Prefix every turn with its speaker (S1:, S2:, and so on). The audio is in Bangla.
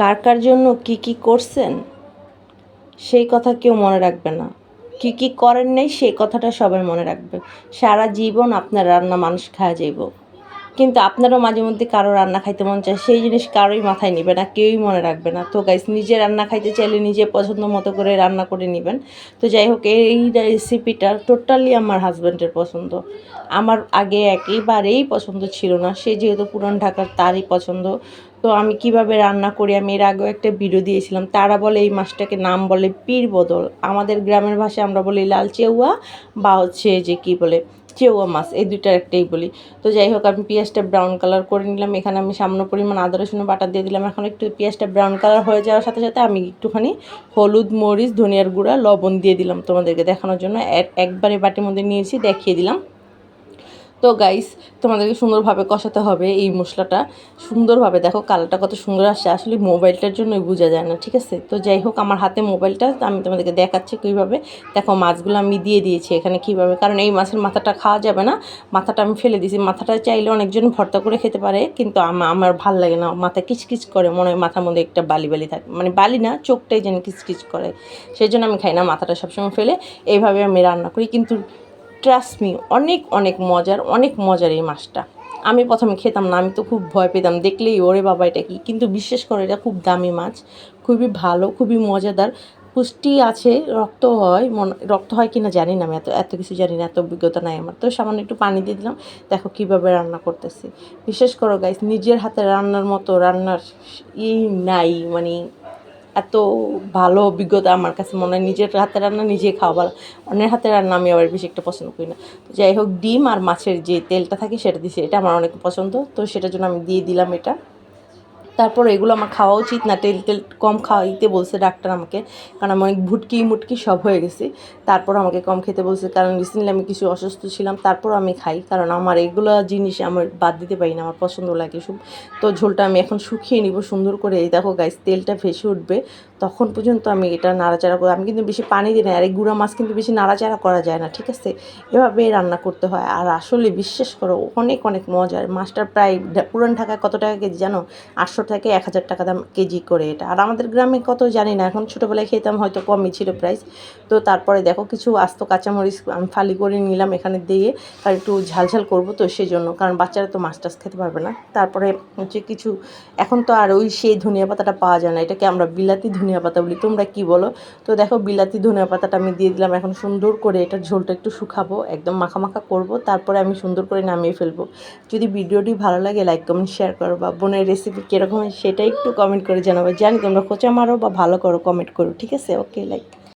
S1: কার কার জন্য কি কি করছেন? সেই কথা কেউ মনে রাখবে না। কি কি করেন নাই, সেই কথাটা সবাই মনে রাখবে। সারা জীবন আপনার রান্না মানুষ খাওয়া যাইব। কিন্তু আপনারও মাঝে মধ্যে কারও রান্না খাইতে মন চায়, সেই জিনিস কারোই মাথায় নিবে না, কেউই মনে রাখবে না। তো গাইস নিজে রান্না খাইতে চাইলে নিজে পছন্দ মতো করে রান্না করে নেবেন। তো যাই হোক, এই রেসিপিটা টোটালি আমার হাজব্যান্ডের পছন্দ। আমার আগে একেবারেই পছন্দ ছিল না, সে যেহেতু পুরান ঢাকার, তারই পছন্দ। তো আমি কীভাবে রান্না করি, আমি এর আগেও একটা ভিডিও দিয়েছিলাম, তারা বলে এই মাছটাকে নাম বলে পীর বদল আমাদের গ্রামের ভাষায় আমরা বলি লাল চেউয়া বা হচ্ছে যে কি বলে চেউয়া মাছ, এই দুইটার একটাই বলি। তো যাই হোক, আমি পেঁয়াজটা ব্রাউন কালার করে নিলাম। এখানে আমি সামান্য পরিমাণ আদা রসুন বাটা দিয়ে দিলাম। এখন একটু পেঁয়াজটা ব্রাউন কালার হয়ে যাওয়ার সাথে সাথে আমি একটুখানি হলুদ, মরিচ, ধনিয়ার গুঁড়া, লবণ দিয়ে দিলাম তোমাদেরকে দেখানোর জন্য। এক- একবারে বাটির মধ্যে নিয়েছি, দেখিয়ে দিলাম। তো গাইস তোমাদেরকে সুন্দরভাবে কষাতে হবে এই মশলাটা। সুন্দরভাবে দেখো কালারটা কত সুন্দর আসছে। আসলে মোবাইলটার জন্যই বোঝা যায় না, ঠিক আছে? তো যাই হোক, আমার হাতে মোবাইলটা আমি তোমাদেরকে দেখাচ্ছি কীভাবে। দেখো, মাছগুলো আমি দিয়ে দিয়েছি এখানে কীভাবে। কারণ এই মাছের মাথাটা খাওয়া যাবে না। মাথাটা আমি ফেলে দিয়েছি। মাথাটা চাইলে অনেকজন ভর্তা করে খেতে পারে, কিন্তু আমা- আমার ভালো লাগে না। মাথা কিচকিচ করে, মনে হয় মাথার মধ্যে একটা বালি বালি থাকে। মানে বালি না, চোখটাই যেন কিচকিচ করে। সেই জন্য আমি খাই না, মাথাটা সবসময় ফেলে। এইভাবে আমি রান্না করি। কিন্তু ট্রাস্ট মি অনেক অনেক মজার অনেক মজার এই মাছটা। আমি প্রথমে খেতাম না, আমি তো খুব ভয় পেতাম। দেখলেই, ওরে বাবা, এটা কি? কিন্তু বিশেষ করে, এটা খুব দামি মাছ, খুবই ভালো, খুবই মজাদার। পুষ্টি আছে, রক্ত হয়, মন, রক্ত হয় কিনা জানি না, আমি এত এত কিছু জানি না, এত অভিজ্ঞতা নাই আমার। তো সামান্য একটু পানি দিয়ে দিলাম, দেখো কীভাবে রান্না করতেছি। বিশেষ করো গাইস নিজের হাতে রান্নার মতো রান্নার ই নাই মানে এত ভালো অভিজ্ঞতা আমার কাছে মনে হয় নিজের হাতে রান্না নিজে খাওয়া ভালো। অন্যের হাতে রান্না আমি আবার বেশি একটা পছন্দ করি না। তো যাই হোক, ডিম আর মাছের যে তেলটা থাকে সেটা দিছি, এটা আমার অনেক পছন্দ। তো সেটার জন্য আমি দিয়ে দিলাম এটা। তারপর এগুলো আমার খাওয়া উচিত না, তেল তেল কম খাওয়াইতে বলছে ডাক্তার আমাকে, কারণ আমি অনেক ভুটকি মুটকি সব হয়ে গেছি। তারপর আমাকে কম খেতে বলছে, কারণ রিসেন্টলি আমি কিছু অসুস্থ ছিলাম, তারপর আমি খাই, কারণ আমার এগুলো জিনিস আমার বাদ দিতে পারি না, আমার পছন্দ লাগে সব তো ঝোলটা আমি এখন শুকিয়ে নিব সুন্দর করে। এই দেখো গাইস তেলটা ভেসে উঠবে, তখন পর্যন্ত আমি এটা নাড়াচাড়া করি আমি কিন্তু বেশি পানি দিই না, আর এই গুঁড়া মাছ কিন্তু বেশি নাড়াচাড়া করা যায় না, ঠিক আছে? এভাবে রান্না করতে হয়, আর আসলে বিশ্বাস করো, অনেক অনেক মজার। মাছটার প্রায় পুরান ঢাকায় কত টাকা কেজি জানো? আটশো থেকে এক হাজার টাকা দাম কেজি করে এটা। আর আমাদের গ্রামে কত জানি না, এখন ছোটোবেলায় খেতাম হয়তো কমই ছিল প্রাইস তো তারপরে দেখো কিছু আস্ত কাঁচামরিচ আমি ফালি করে নিলাম এখানে দিয়ে, আর একটু ঝালঝাল করব তো সেই জন্য কারণ বাচ্চারা তো মাছ টাছ খেতে পারবে না। তারপরে হচ্ছে কিছু, এখন তো আর ওই সেই ধনিয়া পাতাটা পাওয়া যায় না, এটাকে আমরা বিলাতি ধনিয়া পাতা বলি, তোমরা কি বলো? তো দেখো বিলাতি ধনিয়া পাতাটা আমি দিয়ে দিলাম, এখন সুন্দর করে এটার ঝোলটা একটু শুকাবো, একদম মাখা মাখা করব, তারপরে আমি সুন্দর করে নামিয়ে ফেলব। যদি ভিডিওটি ভালো লাগে লাইক কমেন্ট শেয়ার করো, বা বোনের রেসিপি কীরকম হয় সেটা একটু কমেন্ট করে জানাব। জানি তোমরা খোঁচা মারো বা ভালো করো কমেন্ট করো, ঠিক আছে? Okay like